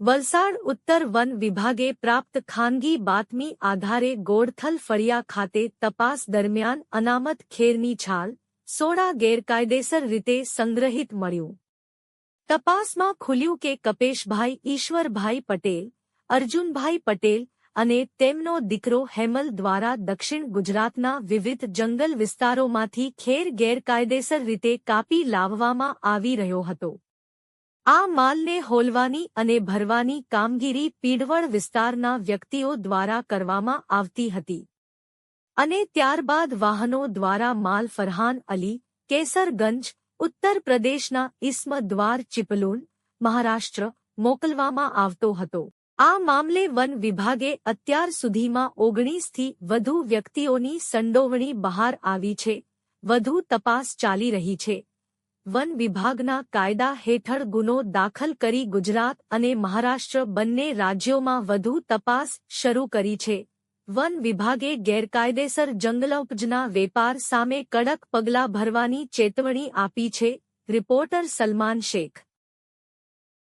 વલસાડ ઉત્તર વન વિભાગે પ્રાપ્ત ખાનગી બાતમી આધારે ગોળથલ ફળિયા ખાતે તપાસ દરમિયાન અનામત ખેરની છાલ, સોડા ગેરકાયદેસર રીતે સંગ્રહિત મળ્યું. તપાસમાં ખુલ્યું કે કપેશભાઈ, ઈશ્વરભાઈ પટેલ, અર્જુનભાઈ પટેલ અને તેમનો દીકરો હેમલ દ્વારા દક્ષિણ ગુજરાતના વિવિધ જંગલ વિસ્તારોમાંથી ખેર ગેરકાયદેસર રીતે કાપી લાવવામાં આવી રહ્યો હતો. આ માલને હોલવાની અને ભરવાની કામગીરી પીડવળ વિસ્તારના વ્યક્તિઓ દ્વારા કરવામાં આવતી હતી. અને ત્યારબાદ વાહનો દ્વારા માલ ફરહાન અલી, કેસરગંજ, ઉત્તર પ્રદેશના ઇસ્મ દ્વાર ચિપલૂન, મહારાષ્ટ્ર મોકલવામાં આવતો હતો. આ મામલે વન વિભાગે અત્યાર સુધીમાં ઓગણીસથી વધુ વ્યક્તિઓની સંડોવણી બહાર આવી છે. વધુ તપાસ ચાલી રહી છે. વન વિભાગના કાયદા હેઠળ ગુનો દાખલ કરી ગુજરાત અને મહારાષ્ટ્ર બંને રાજ્યોમાં વધુ તપાસ શરૂ કરી છે. વન વિભાગે ગેરકાયદેસર જંગલોપજના વેપાર સામે કડક પગલાં ભરવાની ચેતવણી આપી છે, રિપોર્ટર સલમાન શેખ.